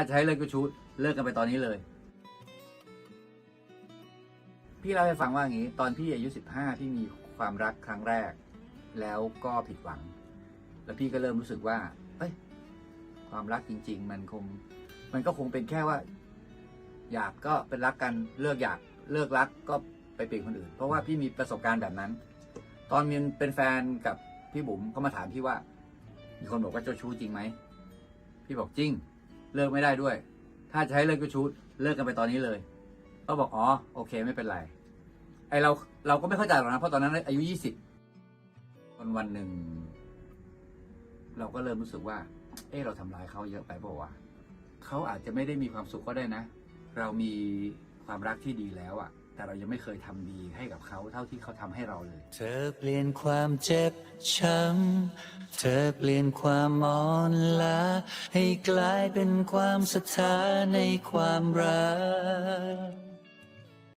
ถ้าจะให้เลิกก็ชู้เลิกกันไปตอนนี้เลย พี่เล่าให้ฟังว่าอย่างนี้ ตอนพี่อายุสิบห้าพี่มีความรักครั้งแรก แล้วก็ผิดหวัง แล้วพี่ก็เริ่มรู้สึกว่า เอ้ย ความรักจริง ๆ มันคง มันก็คงเป็นแค่ว่า อยากก็เป็นรักกันเลิกอยากเลิกรักก็ไปเป็นคนอื่น เพราะว่าพี่มีประสบการณ์แบบนั้น ตอนมีเป็นแฟนกับพี่บุ๋มก็มาถามพี่ว่า มีคนบอกว่าเจ้าชู้จริงไหม พี่บอกจริง เลิกไม่ได้ด้วย ถ้าจะให้เลิกก็ชูดเลิกกันไปตอนนี้เลยก็บอกอ๋อโอเคไม่เป็นไร ไอเราเราก็ไม่เข้าใจหรอกนะเพราะตอนนั้นอายุยี่สิบวันวันหนึ่งเราก็เริ่มรู้สึกว่า เออเราทำร้ายเขาเยอะไปเปล่าวะเขาอาจจะไม่ได้มีความสุขก็ได้นะ เรามีความรักที่ดีแล้วอะ แต่เรายังไม่เคยทำดีให้กับเขาเท่าที่เขาทำให้เราเลย เธอเปลี่ยนความเจ็บช้ำ เธอเปลี่ยนความอ่อนล้าให้กลายเป็นความศรัทธาในความรัก